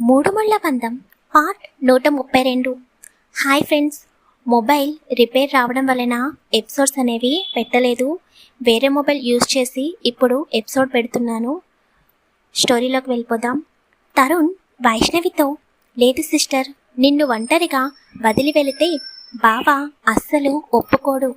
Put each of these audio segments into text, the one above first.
మూడు ముళ్ళ బంధం పార్ట్ నూట ముప్పై రెండు. హాయ్ ఫ్రెండ్స్ మొబైల్ రిపేర్ రావడం వలన ఎపిసోడ్స్ అనేవి పెట్టలేదు. వేరే మొబైల్ యూజ్ చేసి ఇప్పుడు ఎపిసోడ్ పెడుతున్నాను. స్టోరీలోకి వెళ్ళిపోదాం. తరుణ్ వైష్ణవితో లేదు సిస్టర్ నిన్ను ఒంటరిగా వదిలి వెళితే బావ అస్సలు ఒప్పుకోడు.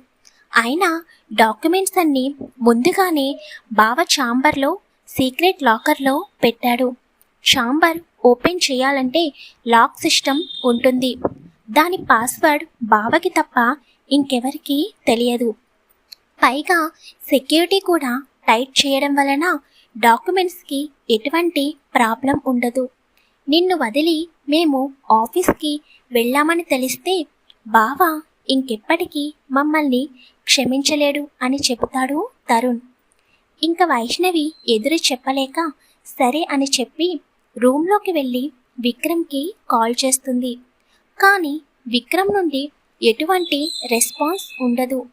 అయినా డాక్యుమెంట్స్ అన్నీ ముందుగానే బావ ఛాంబర్లో సీక్రెట్ లాకర్లో పెట్టాడు. ఛాంబర్ ఓపెన్ చేయాలంటే లాక్ సిస్టమ్ ఉంటుంది. దాని పాస్వర్డ్ బావకి తప్ప ఇంకెవరికి తెలియదు. పైగా సెక్యూరిటీ కూడా టైట్ చేయడం వలన డాక్యుమెంట్స్కి ఎటువంటి ప్రాబ్లం ఉండదు. నిన్ను వదిలి మేము ఆఫీస్కి వెళ్ళామని తెలిస్తే బావ ఇంకెప్పటికీ మమ్మల్ని క్షమించలేడు అని చెబుతాడు తరుణ్. ఇంకా వైష్ణవి ఎదురు చెప్పలేక సరే అని చెప్పి రూమ్లోకి వెళ్ళి విక్రమ్కి కాల్ చేస్తుంది. కానీ విక్రమ్ నుండి ఎటువంటి రెస్పాన్స్ ఉండదు.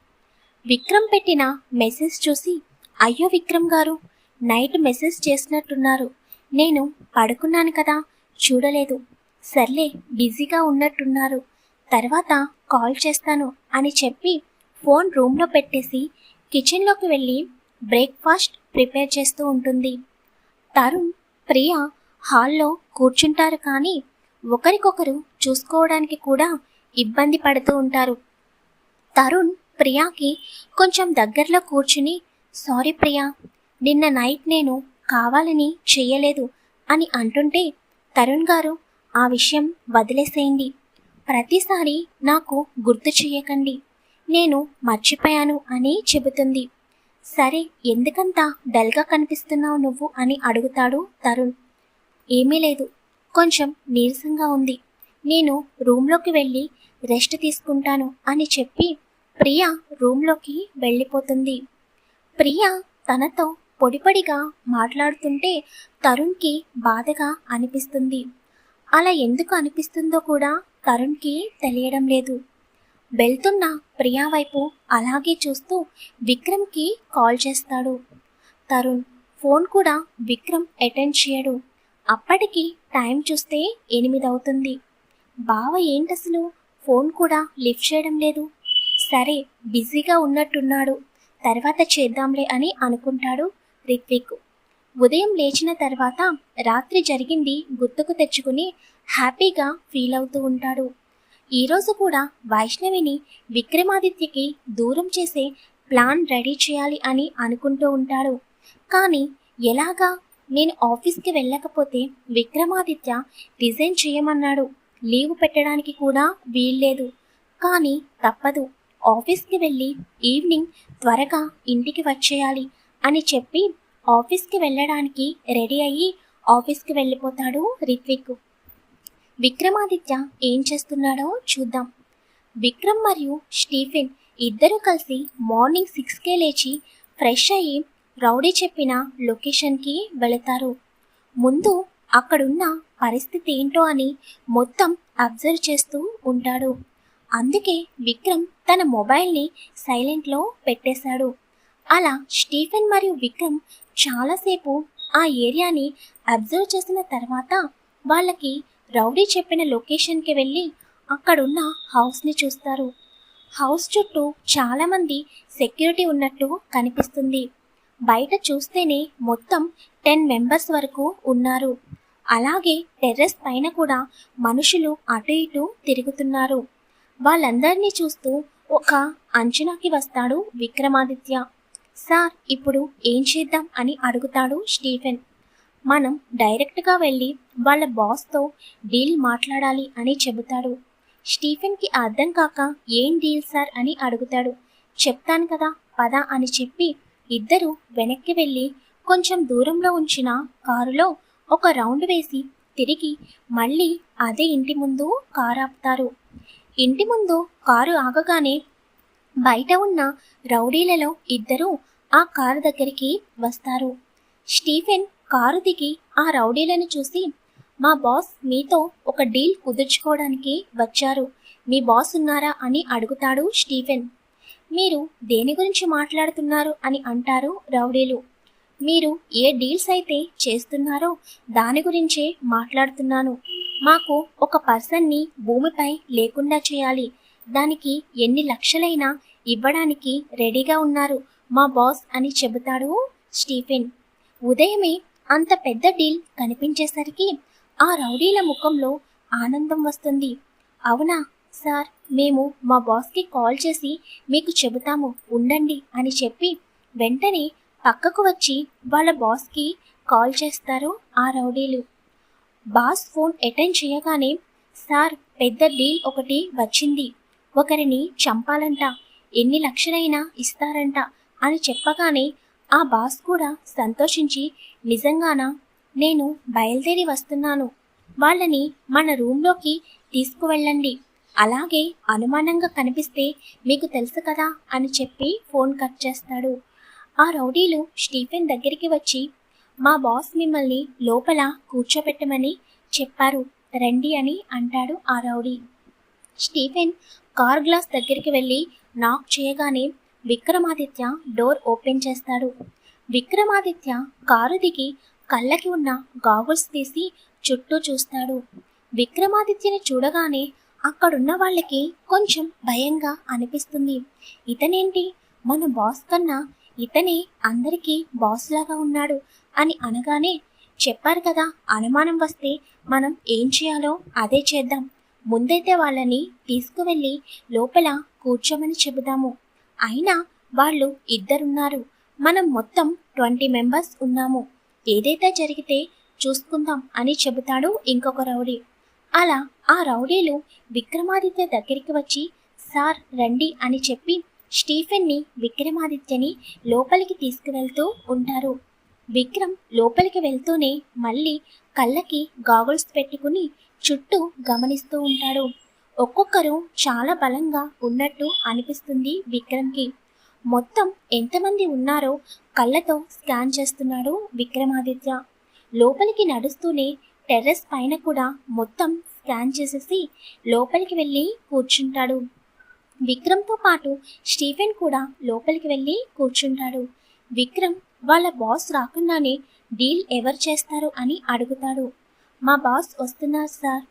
విక్రమ్ పెట్టిన మెసేజ్ చూసి అయ్యో విక్రమ్ గారు నైట్ మెసేజ్ చేసినట్టున్నారు. నేను పడుకున్నాను కదా చూడలేదు. సర్లే బిజీగా ఉన్నట్టున్నారు. తర్వాత కాల్ చేస్తాను అని చెప్పి ఫోన్ రూమ్లో పెట్టేసి కిచెన్లోకి వెళ్ళి బ్రేక్ఫాస్ట్ ప్రిపేర్ చేస్తూ ఉంటుంది. తరుణ్ ప్రియ హాల్లో కూర్చుంటారు కానీ ఒకరికొకరు చూసుకోవడానికి కూడా ఇబ్బంది పడుతూ ఉంటారు. తరుణ్ ప్రియాకి కొంచెం దగ్గరలో కూర్చుని సారీ ప్రియా నిన్న నైట్ నేను కావాలని చెయ్యలేదు అని అంటుంటే తరుణ్ గారు ఆ విషయం వదిలేసేయండి. ప్రతిసారి నాకు గుర్తు చెయ్యకండి. నేను మర్చిపోయాను అని చెబుతుంది. సరే ఎందుకంత డల్గా కనిపిస్తున్నావు నువ్వు అని అడుగుతాడు తరుణ్. ఏమీ లేదు. కొంచెం నీరసంగా ఉంది. నేను రూమ్లోకి వెళ్ళి రెస్ట్ తీసుకుంటాను అని చెప్పి ప్రియా రూమ్లోకి వెళ్ళిపోతుంది. ప్రియా తనతో పొడిపడిగా మాట్లాడుతుంటే తరుణ్కి బాధగా అనిపిస్తుంది. అలా ఎందుకు అనిపిస్తుందో కూడా తరుణ్కి తెలియడం లేదు. వెళ్తున్న ప్రియా వైపు అలాగే చూస్తూ విక్రమ్కి కాల్ చేస్తాడు. తరుణ్ ఫోన్ కూడా విక్రమ్ అటెండ్ చేయడు. అప్పటికి టైం చూస్తే ఎనిమిది అవుతుంది. బావ ఏంటసలు? ఫోన్ కూడా లిఫ్ట్ చేయడం లేదు. సరే బిజీగా ఉన్నట్టున్నాడు. తర్వాత చేద్దాంలే అని అనుకుంటాడు రిత్విక్. ఉదయం లేచిన తర్వాత రాత్రి జరిగింది గుర్తుకు తెచ్చుకుని హ్యాపీగా ఫీల్ అవుతూ ఉంటాడు. ఈరోజు కూడా వైష్ణవిని విక్రమాదిత్యకి దూరం చేసే ప్లాన్ రెడీ చేయాలి అని అనుకుంటూ ఉంటాడు. కానీ ఎలాగా? నేను ఆఫీస్కి వెళ్ళకపోతే విక్రమాదిత్య రిజైన్ చేయమన్నాడు. లీవ్ పెట్టడానికి కూడా వీల్లేదు. కానీ తప్పదు. ఆఫీస్కి వెళ్ళి ఈవినింగ్ త్వరగా ఇంటికి వచ్చేయాలి అని చెప్పి ఆఫీస్కి వెళ్ళడానికి రెడీ అయ్యి ఆఫీస్కి వెళ్ళిపోతాడు రిత్విక్. విక్రమాదిత్య ఏం చేస్తున్నాడో చూద్దాం. విక్రమ్ మరియు స్టీఫెన్ ఇద్దరూ కలిసి మార్నింగ్ సిక్స్కే లేచి ఫ్రెష్ అయ్యి రౌడీ చెప్పిన లొకేషన్కి వెళతారు. ముందు అక్కడున్న పరిస్థితి ఏంటో అని మొత్తం అబ్జర్వ్ చేస్తూ ఉంటాడు. అందుకే విక్రమ్ తన మొబైల్ని సైలెంట్లో పెట్టేశాడు. అలా స్టీఫెన్ మరియు విక్రమ్ చాలాసేపు ఆ ఏరియాని అబ్జర్వ్ చేసిన తర్వాత వాళ్ళకి రౌడీ చెప్పిన లొకేషన్కి వెళ్ళి అక్కడున్న హౌస్ని చూస్తారు. హౌస్ చుట్టూ చాలామంది సెక్యూరిటీ ఉన్నట్టు కనిపిస్తుంది. బయట చూస్తేనే మొత్తం టెన్ మెంబర్స్ వరకు ఉన్నారు. అలాగే టెర్రస్ పైన కూడా మనుషులు అటు ఇటు తిరుగుతున్నారు. వాళ్ళందరినీ చూస్తూ ఒక అంచనాకి వస్తాడు విక్రమాదిత్య. సార్ ఇప్పుడు ఏం చేద్దాం? అని అడుగుతాడు స్టీఫెన్. మనం డైరెక్ట్గా వెళ్ళి వాళ్ళ బాస్తో డీల్ మాట్లాడాలి అని చెబుతాడు. స్టీఫెన్కి అర్థం కాక ఏం డీల్ సార్? అని అడుగుతాడు. చెప్తాను కదా పద అని చెప్పి ఇద్దరు వెనక్కి వెళ్ళి కొంచెం దూరంలో ఉంచిన కారులో ఒక రౌండ్ వేసి తిరిగి మళ్ళీ అదే ఇంటి ముందు కారు ఆపుతారు. ఇంటి ముందు కారు ఆగగానే బయట ఉన్న రౌడీలలో ఇద్దరు ఆ కారు దగ్గరికి వస్తారు. స్టీఫెన్ కారు దిగి ఆ రౌడీలను చూసి మా బాస్ మీతో ఒక డీల్ కుదుర్చుకోవడానికి వచ్చారు. మీ బాస్ ఉన్నారా? అని అడుగుతాడు స్టీఫెన్. మీరు దేని గురించి మాట్లాడుతున్నారు అని అంటారు రౌడీలు. మీరు ఏ డీల్స్ అయితే చేస్తున్నారో దాని గురించే మాట్లాడుతున్నాను. మాకు ఒక పర్సన్ని భూమిపై లేకుండా చేయాలి. దానికి ఎన్ని లక్షలైనా ఇవ్వడానికి రెడీగా ఉన్నారు మా బాస్ అని చెబుతాడు స్టీఫెన్. ఉదయమే అంత పెద్ద డీల్ కనిపించేసరికి ఆ రౌడీల ముఖంలో ఆనందం వస్తుంది. అవునా సార్? మేము మా బాస్కి కాల్ చేసి మీకు చెబుతాము ఉండండి అని చెప్పి వెంటనే పక్కకు వచ్చి వాళ్ళ బాస్కి కాల్ చేస్తారు ఆ రౌడీలు. బాస్ ఫోన్ అటెండ్ చేయగానే సార్ పెద్ద డీల్ ఒకటి వచ్చింది. ఒకరిని చంపాలంట ఎన్ని లక్షలైనా ఇస్తారంట అని చెప్పగానే ఆ బాస్ కూడా సంతోషించి నిజంగానా? నేను బయలుదేరి వస్తున్నాను. వాళ్ళని మన రూమ్లోకి తీసుకువెళ్ళండి. అలాగే అనుమానంగా కనిపిస్తే మీకు తెలుసు కదా అని చెప్పి ఫోన్ కట్ చేస్తాడు. ఆ రౌడీలు స్టీఫెన్ దగ్గరికి వచ్చి మా బాస్ మిమ్మల్ని లోపల కూర్చోబెట్టమని చెప్పారు. రండి అని అంటాడు ఆ రౌడీ. స్టీఫెన్ కార్ గ్లాస్ దగ్గరికి వెళ్ళి నాక్ చేయగానే విక్రమాదిత్య డోర్ ఓపెన్ చేస్తాడు. విక్రమాదిత్య కారు దిగి కళ్ళకి ఉన్న గాగుల్స్ తీసి చుట్టూ చూస్తాడు. విక్రమాదిత్యని చూడగానే అక్కడున్న వాళ్ళకి కొంచెం భయంగా అనిపిస్తుంది. ఇతనేంటి? మన బాస్ కన్నా ఇతనే అందరికీ బాస్ లాగా ఉన్నాడు అని అనగానే చెప్పారు కదా అనుమానం వస్తే మనం ఏం చేయాలో అదే చేద్దాం. ముందైతే వాళ్ళని తీసుకువెళ్ళి లోపల కూర్చోమని చెబుదాము. అయినా వాళ్ళు ఇద్దరున్నారు. మనం మొత్తం ట్వంటీ మెంబర్స్ ఉన్నాము. ఏదైతే జరిగితే చూసుకుందాం అని చెబుతాడు ఇంకొక రౌడీ. అలా ఆ రౌడీలు విక్రమాదిత్య దగ్గరికి వచ్చి సార్ రండి అని చెప్పి స్టీఫెన్ని విక్రమాదిత్యని లోపలికి తీసుకువెళ్తూ ఉంటారు. విక్రమ్ లోపలికి వెళ్తూనే మళ్ళీ కళ్ళకి గాగుల్స్ పెట్టుకుని చుట్టూ గమనిస్తూ ఉంటాడు. ఒక్కొక్కరు చాలా బలంగా ఉన్నట్టు అనిపిస్తుంది విక్రమ్కి. మొత్తం ఎంతమంది ఉన్నారో కళ్ళతో స్కాన్ చేస్తున్నాడు విక్రమాదిత్య. లోపలికి నడుస్తూనే టెర్రస్ పైన కూడా మొత్తం స్కాన్ చేసేసి లోపలికి వెళ్ళి కూర్చుంటాడు. విక్రమ్తో పాటు స్టీఫెన్ కూడా లోపలికి వెళ్ళి కూర్చుంటాడు. విక్రమ్ వాళ్ళ బాస్ రాకుండానే డీల్ ఎవరు చేస్తారు అని అడుగుతాడు. మా బాస్ వస్తున్నారు సార్.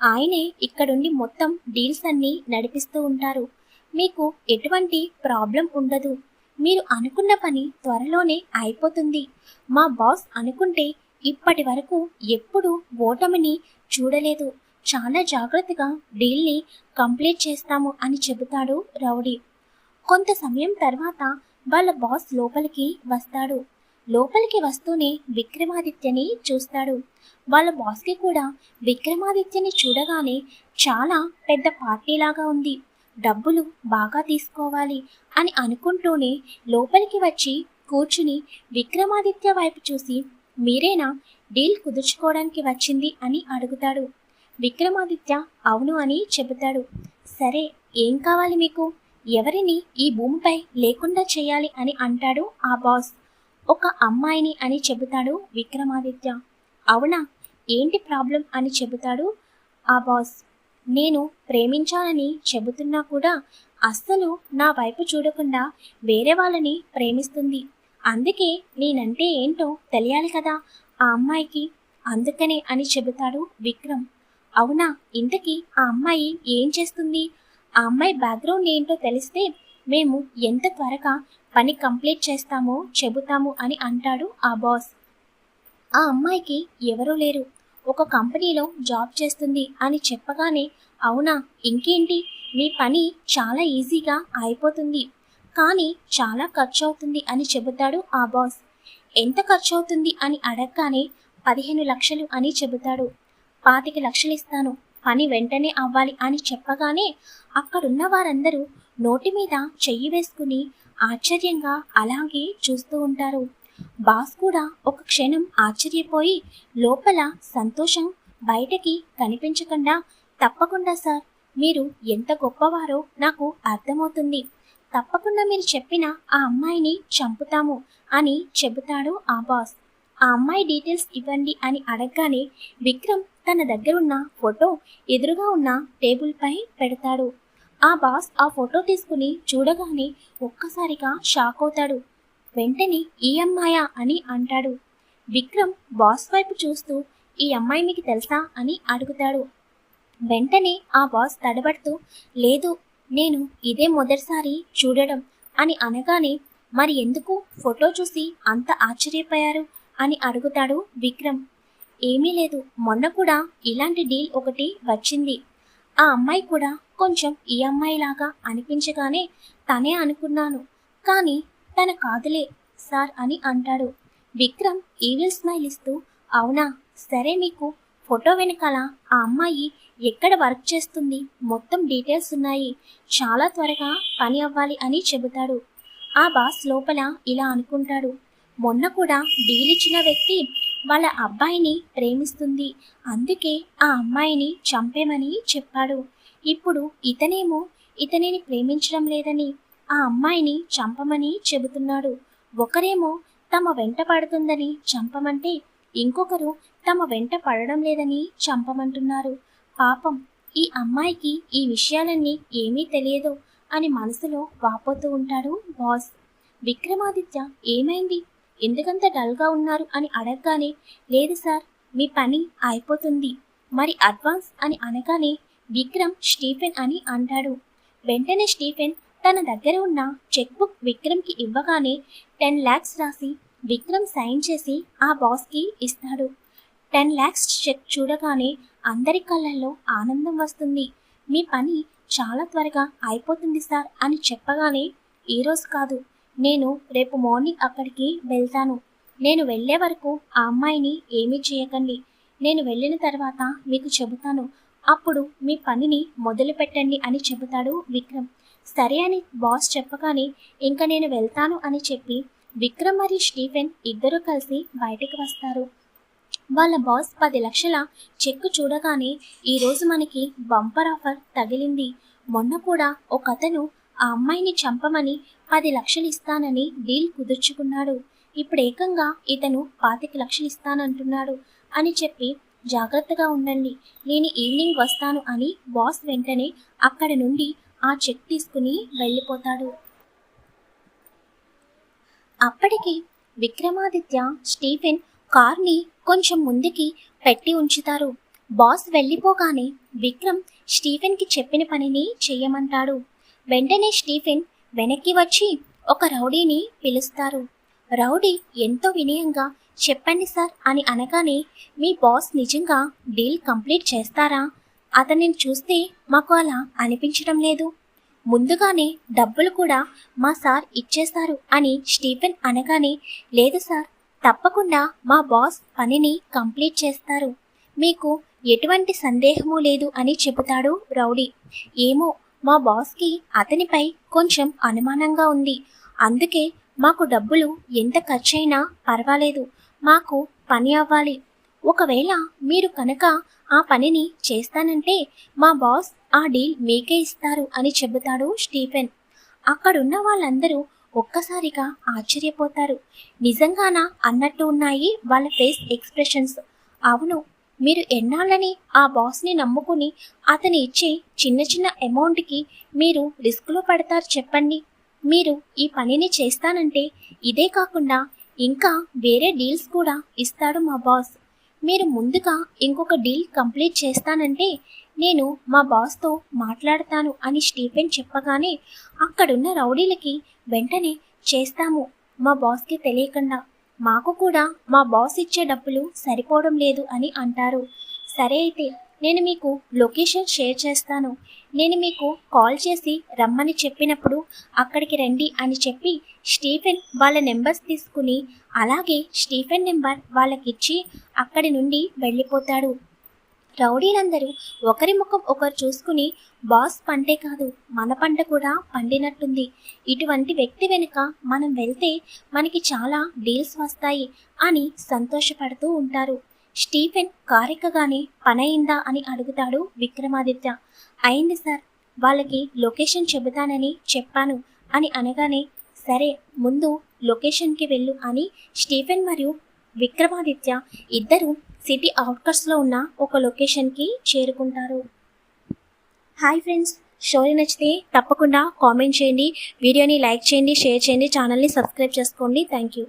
ఆయనే ఇక్కడుండి మొత్తం డీల్స్ అన్నీ నడిపిస్తూ ఉంటారు. మీకు ఎటువంటి ప్రాబ్లం ఉండదు. మీరు అనుకున్న పని త్వరలోనే అయిపోతుంది. మా బాస్ అనుకుంటే ఇప్పటి వరకు ఎప్పుడు ఓటమిని చూడలేదు. చాలా జాగ్రత్తగా డీల్ని కంప్లీట్ చేస్తాము అని చెబుతాడు రౌడీ. కొంత సమయం తర్వాత వాళ్ళ బాస్ లోపలికి వస్తాడు. లోపలికి వస్తూనే విక్రమాదిత్యని చూస్తాడు. వాళ్ళ బాస్కి కూడా విక్రమాదిత్యని చూడగానే చాలా పెద్ద పార్టీలాగా ఉంది. డబ్బులు బాగా తీసుకోవాలి అని అనుకుంటూనే లోపలికి వచ్చి కూర్చుని విక్రమాదిత్య వైపు చూసి మీరేనా? డీల్ కుదుర్చుకోవడానికి వచ్చింది అని అడుగుతాడు. విక్రమాదిత్య అవును అని చెబుతాడు. సరే ఏం కావాలి మీకు? ఎవరిని ఈ భూమిపై లేకుండా చేయాలి అని అంటాడు ఆ బాస్. ఒక అమ్మాయిని అని చెబుతాడు విక్రమాదిత్య. అవునా? ఏంటి ప్రాబ్లం అని చెబుతాడు ఆ బాస్. నేను ప్రేమించాలని చెబుతున్నా కూడా అస్సలు నా వైపు చూడకుండా వేరే వాళ్ళని ప్రేమిస్తుంది. అందుకే నేనంటే ఏంటో తెలియాలి కదా ఆ అమ్మాయికి. అందుకనే అని చెబుతాడు విక్రమ్. అవునా ఇంతకీ ఆ అమ్మాయి ఏం చేస్తుంది? ఆ అమ్మాయి బ్యాక్గ్రౌండ్ ఏంటో తెలిస్తే మేము ఎంత త్వరగా పని కంప్లీట్ చేస్తామో చెబుతాము అని అంటాడు ఆ బాస్ ఆ అమ్మాయికి ఎవరూ లేరు. ఒక కంపెనీలో జాబ్ చేస్తుంది అని చెప్పగానే అవునా ఇంకేంటి? మీ పని చాలా ఈజీగా అయిపోతుంది. కానీ చాలా ఖర్చు అవుతుంది అని చెబుతాడు ఆ బాస్. ఎంత ఖర్చు అవుతుంది అని అడగగానే పదిహేను లక్షలు అని చెబుతాడు. పాతిక లక్షలు ఇస్తాను పని వెంటనే అవ్వాలి అని చెప్పగానే అక్కడున్న వారందరూ నోటి మీద చెయ్యి వేసుకుని ఆశ్చర్యంగా అలాగే చూస్తూ ఉంటారు. బాస్ కూడా ఒక క్షణం ఆశ్చర్యపోయి లోపల సంతోషం బయటకి కనిపించకుండా తప్పకుండా సార్ మీరు ఎంత గొప్పవారో నాకు అర్థమవుతుంది. తప్పకుండా మీరు చెప్పిన ఆ అమ్మాయిని చంపుతాము అని చెబుతాడు ఆ బాస్. ఆ అమ్మాయి డీటెయిల్స్ ఇవ్వండి అని అడగగానే విక్రమ్ తన దగ్గరున్న ఫోటో ఎదురుగా ఉన్న టేబుల్పై పెడతాడు. ఆ బాస్ ఆ ఫోటో తీసుకుని చూడగానే ఒక్కసారిగా షాక్ అవుతాడు. వెంటనే ఈ అమ్మాయా అని అంటాడు. విక్రమ్ బాస్ వైపు చూస్తూ ఈ అమ్మాయి మీకు తెలుసా అని అడుగుతాడు. వెంటనే ఆ బాస్ తడబడుతూ లేదు నేను ఇదే మొదటిసారి చూడడం అని అనగానే మరి ఎందుకు ఫోటో చూసి అంత ఆశ్చర్యపోయారు అని అడుగుతాడు విక్రమ్. ఏమీ లేదు మొన్న కూడా ఇలాంటి డీల్ ఒకటి వచ్చింది. ఆ అమ్మాయి కూడా కొంచెం ఈ అమ్మాయిలాగా అనిపించగానే తనే అనుకున్నాను. కానీ తన కాదులే సార్ అని అంటాడు. విక్రమ్ ఈవిల్ స్మైల్ ఇస్తూ అవునా సరే మీకు ఫోటో వెనకాల ఆ అమ్మాయి ఎక్కడ వర్క్ చేస్తుంది? మొత్తం డీటెయిల్స్ ఉన్నాయి. చాలా త్వరగా పని అవ్వాలి అని చెబుతాడు. ఆ బాస్ లోపల ఇలా అనుకుంటాడు. మొన్న కూడా డీల్ ఇచ్చిన వ్యక్తి వాళ్ళ అబ్బాయిని ప్రేమిస్తుంది. అందుకే ఆ అమ్మాయిని చంపేమని చెప్పాడు. ఇప్పుడు ఇతనేమో ఇతనిని ప్రేమించడం లేదని ఆ అమ్మాయిని చంపమని చెబుతున్నాడు. ఒకరేమో తమ వెంట పడుతుందని చంపమంటే ఇంకొకరు తమ వెంట పడడం లేదని చంపమంటున్నారు. పాపం. ఈ అమ్మాయికి ఈ విషయాలన్నీ ఏమీ తెలియదు అని మనసులో వాపోతూ ఉంటాడు బాస్ విక్రమాదిత్య ఏమైంది? ఎందుకంత డల్గా ఉన్నారు అని అడగగానే లేదు సార్ మీ పని అయిపోతుంది. మరి అడ్వాన్స్ అని అనగానే విక్రమ్ స్టీఫెన్ అని అంటాడు. వెంటనే స్టీఫెన్ తన దగ్గర ఉన్న చెక్ బుక్ విక్రమ్కి ఇవ్వగానే టెన్ ల్యాక్స్ రాసి విక్రమ్ సైన్ చేసి ఆ బాస్కి ఇస్తాడు. టెన్ ల్యాక్స్ చెక్ చూడగానే అందరి కళ్ళల్లో ఆనందం వస్తుంది. మీ పని చాలా త్వరగా అయిపోతుంది సార్ అని చెప్పగానే ఈరోజు కాదు. నేను రేపు మార్నింగ్ అక్కడికి వెళ్తాను. నేను వెళ్ళే వరకు ఆ అమ్మాయిని ఏమీ చేయకండి. నేను వెళ్ళిన తర్వాత మీకు చెబుతాను. అప్పుడు మీ పనిని మొదలు పెట్టండి అని చెబుతాడు విక్రమ్. సరే అని బాస్ చెప్పగానే ఇంకా నేను వెళ్తాను అని చెప్పి విక్రమ్ మరియు స్టీఫెన్ ఇద్దరూ కలిసి బయటకు వస్తారు. వాళ్ళ బాస్ పది లక్షల చెక్కు చూడగానే ఈరోజు మనకి బంపర్ ఆఫర్ తగిలింది. మొన్న కూడా ఒక అతను ఆ అమ్మాయిని చంపమని పది లక్షలు ఇస్తానని డీల్ కుదుర్చుకున్నాడు. ఇప్పుడు ఏకంగా ఇతను పాతిక లక్షలు ఇస్తానంటున్నాడు అని చెప్పి జాగ్రత్తగా ఉండండి. నేను ఈవినింగ్ వస్తాను అని బాస్ వెంటనే అక్కడ నుండి ఆ చెక్ తీసుకుని వెళ్ళిపోతాడు. అప్పటికి విక్రమాదిత్య స్టీఫెన్ కార్ని కొంచెం ముందుకి పెట్టి ఉంచుతారు. బాస్ వెళ్ళిపోగానే విక్రమ్ స్టీఫెన్కి చెప్పిన పనిని చెయ్యమంటాడు. వెంటనే స్టీఫెన్ వెనక్కి వచ్చి ఒక రౌడీని పిలుస్తారు. రౌడీ ఎంతో వినయంగా చెప్పండి సార్ అని అనగానే మీ బాస్ నిజంగా డీల్ కంప్లీట్ చేస్తారా? అతనిని చూస్తే మాకు అలా అనిపించడం లేదు. ముందుగానే డబ్బులు కూడా మా సార్ ఇచ్చేస్తారు అని స్టీఫెన్ అనగానే లేదు సార్ తప్పకుండా మా బాస్ పనిని కంప్లీట్ చేస్తారు. మీకు ఎటువంటి సందేహము లేదు అని చెబుతాడు రౌడీ. ఏమో మా బాస్కి అతనిపై కొంచెం అనుమానంగా ఉంది. అందుకే మాకు డబ్బులు ఎంత ఖర్చైనా పర్వాలేదు. మాకు పని అవ్వాలి. ఒకవేళ మీరు కనుక ఆ పనిని చేస్తానంటే మా బాస్ ఆ డీల్ మీకే ఇస్తారు అని చెబుతాడు స్టీఫెన్. అక్కడున్న వాళ్ళందరూ ఒక్కసారిగా ఆశ్చర్యపోతారు. నిజంగానా అన్నట్టు ఉన్నాయి వాళ్ళ ఫేస్ ఎక్స్ప్రెషన్స్. అవును మీరు ఎన్నాళ్ళని ఆ బాస్ని నమ్ముకుని అతని ఇచ్చే చిన్న చిన్న అమౌంట్కి మీరు రిస్క్లో పడతారు చెప్పండి. మీరు ఈ పనిని చేస్తానంటే ఇదే కాకుండా ఇంకా వేరే డీల్స్ కూడా ఇస్తాడు మా బాస్. మీరు ముందుగా ఇంకొక డీల్ కంప్లీట్ చేస్తానంటే నేను మా బాస్తో మాట్లాడతాను అని స్టీఫెన్ చెప్పగానే అక్కడున్న రౌడీలకి వెంటనే చేస్తాము. మా బాస్కి తెలియకుండా. మాకు కూడా మా బాస్ ఇచ్చే డబ్బులు సరిపోవడం లేదు అని అంటారు. సరే అయితే నేను మీకు లొకేషన్ షేర్ చేస్తాను. నేను మీకు కాల్ చేసి రమ్మని చెప్పినప్పుడు అక్కడికి రండి అని చెప్పి స్టీఫెన్ వాళ్ళ నెంబర్స్ తీసుకుని అలాగే స్టీఫెన్ నెంబర్ వాళ్ళకిచ్చి అక్కడి నుండి వెళ్ళిపోతాడు. రౌడీలందరూ ఒకరి ముఖం ఒకరు చూసుకుని బాస్ పంటే కాదు మన పంట కూడా పండినట్టుంది. ఇటువంటి వ్యక్తి వెనుక మనం వెళ్తే మనకి చాలా డీల్స్ వస్తాయి అని సంతోషపడుతూ ఉంటారు. స్టీఫెన్ కారెక్కగానే పనయిందా అని అడుగుతాడు విక్రమాదిత్య. అయింది సార్ వాళ్ళకి లొకేషన్ చెబుతానని చెప్పాను అని అనగానే సరే ముందు లొకేషన్కి వెళ్ళు అని స్టీఫెన్ మరియు విక్రమాదిత్య ఇద్దరు సిటీ అవుట్కట్స్లో ఉన్న ఒక లొకేషన్కి చేరుకుంటారు. హాయ్ ఫ్రెండ్స్ స్టోరీ నచ్చితే తప్పకుండా కామెంట్ చేయండి వీడియోని లైక్ చేయండి షేర్ చేయండి ఛానల్ని సబ్స్క్రైబ్ చేసుకోండి. Thank you